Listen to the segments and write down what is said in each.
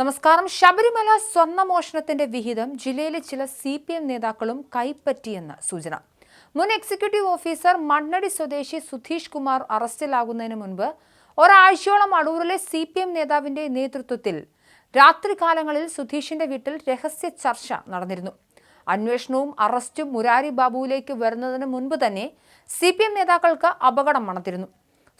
നമസ്കാരം. ശബരിമല സ്വർണമോഷണത്തിന്റെ വിഹിതം ജില്ലയിലെ ചില സി പി എം നേതാക്കളും കൈപ്പറ്റിയെന്ന് സൂചന. മുൻ എക്സിക്യൂട്ടീവ് ഓഫീസർ മണ്ണടി സ്വദേശി സുധീഷ് കുമാർ അറസ്റ്റിലാകുന്നതിന് മുൻപ് ഒരാഴ്ചയോളം അടൂരിലെ സി പി എം നേതാവിന്റെ നേതൃത്വത്തിൽ രാത്രികാലങ്ങളിൽ സുധീഷിന്റെ വീട്ടിൽ രഹസ്യ ചർച്ച നടന്നിരുന്നു. അന്വേഷണവും അറസ്റ്റും മുരാരി ബാബുവിലേക്ക് വരുന്നതിന് മുൻപ് തന്നെ സി പി എം നേതാക്കൾക്ക് അപകടം മണത്തിരുന്നു.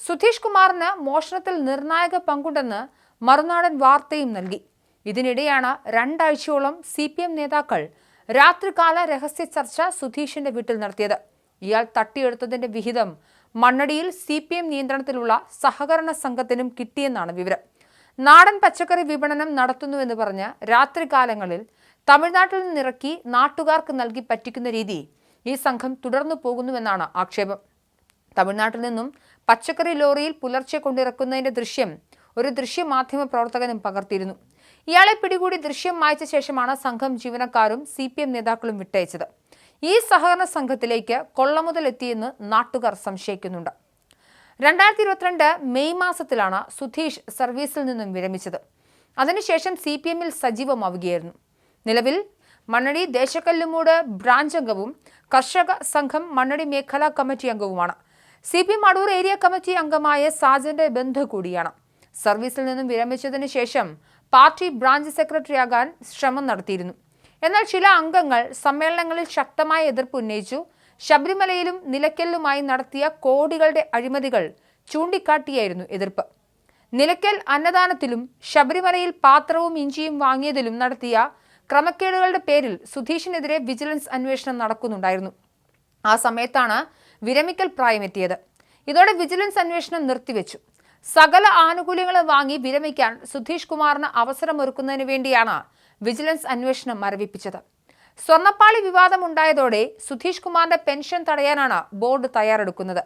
സുധീഷ് കുമാറിന് മോഷണത്തിൽ നിർണായക പങ്കുണ്ടെന്ന് മറുനാടൻ വാർത്തയും നൽകി. ഇതിനിടെയാണ് രണ്ടാഴ്ചയോളം സി പി എം നേതാക്കൾ രാത്രികാല രഹസ്യ ചർച്ച സുധീഷിന്റെ വീട്ടിൽ നടത്തിയത്. ഇയാൾ തട്ടിയെടുത്തതിന്റെ വിഹിതം മണ്ണടിയിൽ സി പി എം നിയന്ത്രണത്തിലുള്ള സഹകരണ സംഘത്തിനും കിട്ടിയെന്നാണ് വിവരം. നാടൻ പച്ചക്കറി വിപണനം നടത്തുന്നുവെന്ന് പറഞ്ഞ് രാത്രികാലങ്ങളിൽ തമിഴ്നാട്ടിൽ നിന്നിറക്കി നാട്ടുകാർക്ക് നൽകി പറ്റിക്കുന്ന രീതി ഈ സംഘം തുടർന്നു പോകുന്നുവെന്നാണ് ആക്ഷേപം. തമിഴ്നാട്ടിൽ നിന്നും പച്ചക്കറി ലോറിയിൽ പുലർച്ചെ കൊണ്ടിറക്കുന്നതിന്റെ ദൃശ്യം ഒരു ദൃശ്യമാധ്യമ പ്രവർത്തകനും പകർത്തിയിരുന്നു. ഇയാളെ പിടികൂടി ദൃശ്യം മായച്ച ശേഷമാണ് സംഘം ജീവനക്കാരും സി പി എം നേതാക്കളും വിട്ടയച്ചത്. ഈ സഹകരണ സംഘത്തിലേക്ക് കൊള്ളമുതൽ എത്തിയെന്ന് നാട്ടുകാർ സംശയിക്കുന്നുണ്ട്. രണ്ടായിരത്തി ഇരുപത്തിരണ്ട് മെയ് മാസത്തിലാണ് സുധീഷ് സർവീസിൽ നിന്നും വിരമിച്ചത്. അതിനുശേഷം സി പി എമ്മിൽ സജീവമാവുകയായിരുന്നു. നിലവിൽ മണ്ണടി ദേശക്കല്ലുമൂട് ബ്രാഞ്ച് അംഗവും കർഷക സംഘം മണ്ണടി മേഖലാ committee അംഗവുമാണ്. C P M Adoor area committee അംഗമായ സാജന്റെ ബന്ധു കൂടിയാണ്. സർവീസിൽ നിന്നും വിരമിച്ചതിന് ശേഷം പാർട്ടി ബ്രാഞ്ച് സെക്രട്ടറിയാകാൻ ശ്രമം നടത്തിയിരുന്നു. എന്നാൽ ചില അംഗങ്ങൾ സമ്മേളനങ്ങളിൽ ശക്തമായ എതിർപ്പ് ഉന്നയിച്ചു. ശബരിമലയിലും നിലയ്ക്കലിലുമായി നടത്തിയ കോടികളുടെ അഴിമതികൾ ചൂണ്ടിക്കാട്ടിയായിരുന്നു എതിർപ്പ്. നിലയ്ക്കൽ അന്നദാനത്തിലും ശബരിമലയിൽ പാത്രവും ഇഞ്ചിയും വാങ്ങിയതിലും നടത്തിയ ക്രമക്കേടുകളുടെ പേരിൽ സുധീഷിനെതിരെ വിജിലൻസ് അന്വേഷണം നടക്കുന്നുണ്ടായിരുന്നു. ആ സമയത്താണ് വിരമിക്കൽ പ്രായമെത്തിയത്. ഇതോടെ വിജിലൻസ് അന്വേഷണം നിർത്തിവെച്ചു. സകല ആനുകൂല്യങ്ങളും വാങ്ങി വിരമിക്കാൻ സുധീഷ് കുമാറിന് അവസരമൊരുക്കുന്നതിന് വേണ്ടിയാണ് വിജിലൻസ് അന്വേഷണം മരവിപ്പിച്ചത്. സ്വർണപ്പാളി വിവാദം ഉണ്ടായതോടെ സുധീഷ് കുമാറിന്റെ പെൻഷൻ തടയാനാണ് ബോർഡ് തയ്യാറെടുക്കുന്നത്.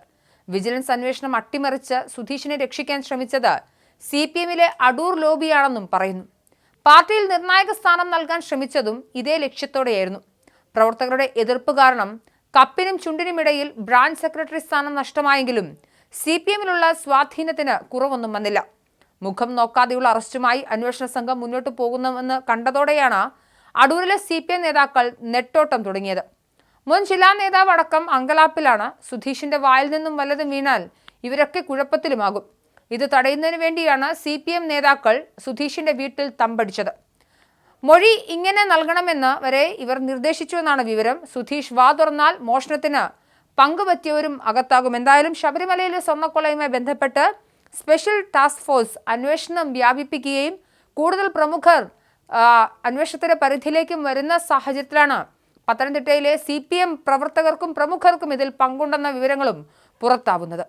വിജിലൻസ് അന്വേഷണം അട്ടിമറിച്ച് സുധീഷിനെ രക്ഷിക്കാൻ ശ്രമിച്ചത് സി പി എമ്മിലെ അടൂർ ലോബിയാണെന്നും പറയുന്നു. പാർട്ടിയിൽ നിർണായക സ്ഥാനം നൽകാൻ ശ്രമിച്ചതും ഇതേ ലക്ഷ്യത്തോടെയായിരുന്നു. പ്രവർത്തകരുടെ എതിർപ്പ് കാരണം കപ്പിനും ചുണ്ടിനുമിടയിൽ ബ്രാഞ്ച് സെക്രട്ടറി സ്ഥാനം നഷ്ടമായെങ്കിലും സി പി എമ്മിലുള്ള സ്വാധീനത്തിന് കുറവൊന്നും വന്നില്ല. മുഖം നോക്കാതെയുള്ള അറസ്റ്റുമായി അന്വേഷണ സംഘം മുന്നോട്ട് പോകുന്നുവെന്ന് കണ്ടതോടെയാണ് അടൂരിലെ സി പി എം നേതാക്കൾ നെട്ടോട്ടം തുടങ്ങിയത്. മുൻ ജില്ലാ നേതാവ് അടക്കം അങ്കലാപ്പിലാണ് സുധീഷിന്റെ വായിൽ നിന്നും വല്ലതും വീണാൽ ഇവരൊക്കെ കുഴപ്പത്തിലുമാകും. ഇത് തടയുന്നതിന് വേണ്ടിയാണ് സി പി എം നേതാക്കൾ സുധീഷിന്റെ വീട്ടിൽ തമ്പടിച്ചത്. മൊഴി ഇങ്ങനെ നൽകണമെന്ന് വരെ ഇവർ നിർദ്ദേശിച്ചുവെന്നാണ് വിവരം. സുധീഷ് വാ തുറന്നാൽ മോഷണത്തിന് പങ്കുപറ്റിയവരും അകത്താകും. എന്തായാലും ശബരിമലയിലെ സ്വർണക്കൊള്ളയുമായി ബന്ധപ്പെട്ട് സ്പെഷ്യൽ ടാസ്ക് ഫോഴ്സ് അന്വേഷണം വ്യാപിപ്പിക്കുകയും കൂടുതൽ പ്രമുഖർ അന്വേഷണത്തിന്റെ പരിധിയിലേക്കും വരുന്ന സാഹചര്യത്തിലാണ് പത്തനംതിട്ടയിലെ സി പ്രവർത്തകർക്കും പ്രമുഖർക്കും ഇതിൽ പങ്കുണ്ടെന്ന വിവരങ്ങളും പുറത്താവുന്നത്.